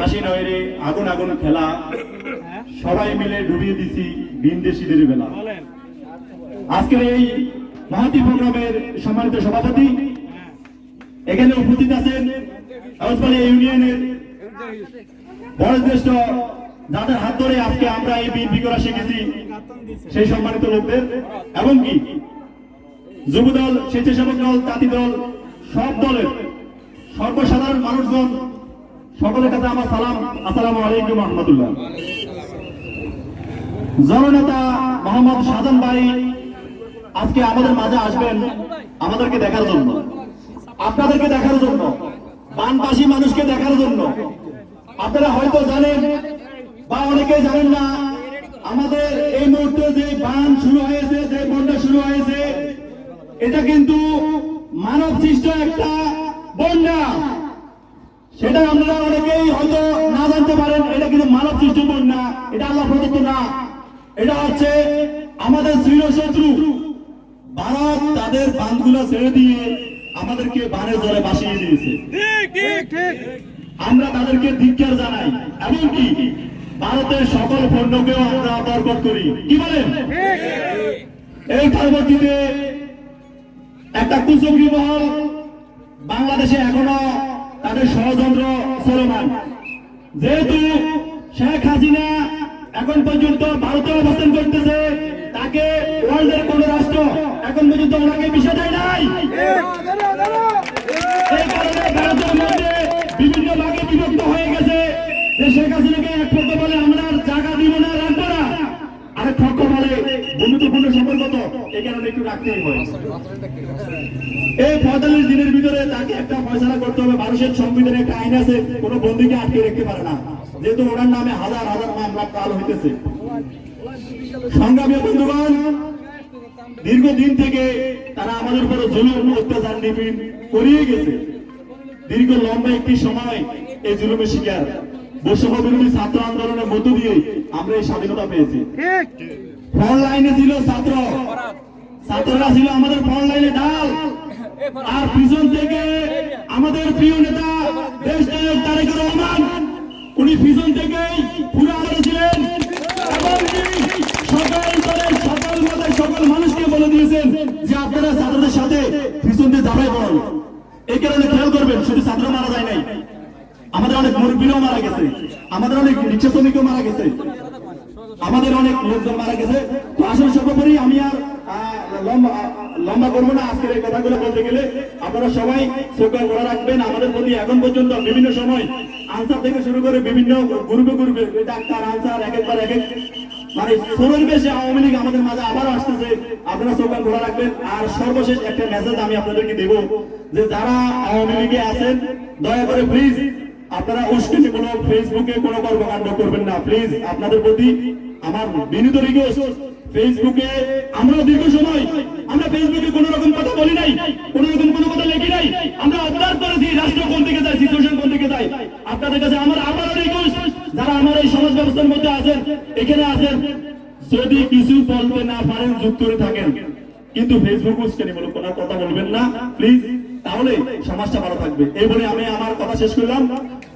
হাসি নয় রে আগুন আগুন খেলা। সবাই মিলে ডুবিয়ে দিছি বিনদেশিদের বেলা। আজকের এই মহাতি প্রোগ্রামের সম্মানিত সভাপতি এখানে উপস্থিত আছেন ইউনিয়নের বয়োজ্যেষ্ঠ যাদের হাত ধরে আজকে আমরা এই বিএনপি করা শিখেছি সেই সম্মানিত লোকদের। এবং কি? যুবদল স্বেচ্ছাসেবক দল জাতি দল সব দলের সর্বসাধারণ মানুষজন সকলের কাছে আমার সালাম। আসসালামু আলাইকুম রহমতুল্লাহ। জননেতা মোহাম্মদ সাজান ভাই, আজকে আমাদের মাঝে আসবেন আমাদেরকে দেখার জন্য। আপনাদেরকে দেখার জন্য বানবাসী মানুষকে দেখার জন্য। আপনারা হয়তো জানেন বা অনেকে জানেন না, আমাদের এই মুহূর্তে যে বান শুরু হয়েছে, যে বন্যা শুরু হয়েছে, এটা কিন্তু মানব সৃষ্ট একটা বন্যা। সেটা আমরা অনেকেই হয়তো না জানতে পারেন এটা কিন্তু মানব সৃষ্ট বন্যা এটা আল্লাহ প্রদত্ত না। এটা হচ্ছে আমাদের চির শত্রু। ভারত তাদের বাঁধগুলো ছেড়ে দিয়ে আমাদেরকে বানের জলে ভাসিয়ে দিয়েছে। আমরা তাদেরকে ধিক্কার জানাই। এমনকি ভারতের সকল পণ্যকেও আমরা বরকত করি। কি বলেন? এই পরবর্তীতে একটা কুচক্রি মহল বাংলাদেশে এখনও তাদের ষড়যন্ত্র চলমান যেহেতু শেখ হাসিনা এখন পর্যন্ত ভারতে অবস্থান করতেছে, তাকে ওয়ার্ল্ডের কোন রাষ্ট্র এখন পর্যন্ত ওনাকে বিষয় দেয় নাই। এই কারণে ভারতের মধ্যে বিভিন্ন ভাগে বিভক্ত হয়ে গেছে। শেখ হাসিনাকে এক পক্ষ বলে আমরা আর জায়গা দিব না রাখব না আরেক পক্ষ বলে বন্ধুত্বপূর্ণ সম্পর্ক তো এই কারণে একটু রাখতেই হয় এই পঁয়তাল্লিশ দিনের ভিতরে তাকে একটা ফয়সলা করতে হবে। মানুষের সংবিধানে একটা আইন আছে কোনো বন্দীকে আটকে রাখতে পারে না। যেহেতু ওনার নামে হাজার হাজার মামলা কাল হইতেছে। সংগ্রামী বন্ধুগণ দীর্ঘদিন থেকে তারা আমাদের উপরে জুলুম অত্যাচার নিপীড় করিয়ে গেছে। দীর্ঘ লম্বা একটি সময় এই জুলুমের শিকার। বৈষম্য বিরোধী ছাত্র আন্দোলনের মধ্য দিয়ে আমরা এই স্বাধীনতা পেয়েছি। ফ্রন্ট লাইনে ছিল ছাত্র। ছাত্ররা ছিল আমাদের ফ্রন্ট লাইনে ডাল আর পিছন থেকে আমাদের প্রিয় নেতা, দেশ নায়ক তারেক রহমান, উনি পিছন থেকেই পুরো আলো ছিলেন। শুধু মারা যায় নাই। আমাদের অনেক মারা গেছে, আমাদের অনেক শ্রমিকও মারা গেছে, আমাদের অনেক লোকজন মারা গেছে। তো আসলে সর্বোপরি আমি আর লম্বা করব না, আজকের এই কথাগুলো বলতে গেলে আপনারা সবাই চোখে করে রাখবেন। আমাদের প্রতি এখন পর্যন্ত বিভিন্ন সময় আনসার থেকে শুরু করে বিভিন্ন গ্রুপে গ্রুপে ডাক্তার, আনসার এক একবার এক এক মানে সোনার বেশি আওয়ামী লীগ আমাদের মাঝে আবার আসতেছে। আপনারা চোখ খোলা রাখবেন। আর সর্বশেষ একটা মেসেজ আমি আপনাদেরকে দেব যে যারা আওয়ামী লীগে আছেন, দয়া করে প্লিজ আপনারা উস্কানি কোনো ফেসবুকে কোনো কর্মকাণ্ড করবেন না। প্লিজ আপনাদের প্রতি আমার বিনীত রিকোয়েস্ট ফেসবুকে আমরা দীর্ঘ সময় আমরা ফেসবুকে কোনো রকম কথা বলি নাই, কোনো রকম কোনো কথা লিখি নাই। আমরা অবজার্ভ করেছি রাষ্ট্র কোন দিকে যায় সিচুয়েশন কোন দিকে যায়। আপনাদের কাছে আমার আবারও রিকোয়েস্ট যারা আমার এই সমাজ ব্যবস্থার মধ্যে আছেন, এখানে আছেন, যদি কিছু বলতে না পারেন, যুক্ত করে থাকেন। কিন্তু ফেসবুক উস্কানিমূলক কোনো কথা বলবেন না প্লিজ তাহলে সমাজটা ভালো থাকবে। এই বলে আমি আমার কথা শেষ করলাম।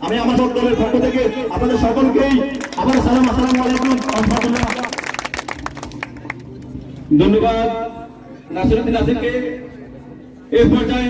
আমি আমার সব দলের পক্ষ থেকে আপনাদের সকলকেই আবার সালাম, আসসালামু আলাইকুম ধন্যবাদ। নাসিরুদ্দিন নাসিরকে। এ পর্যায়ে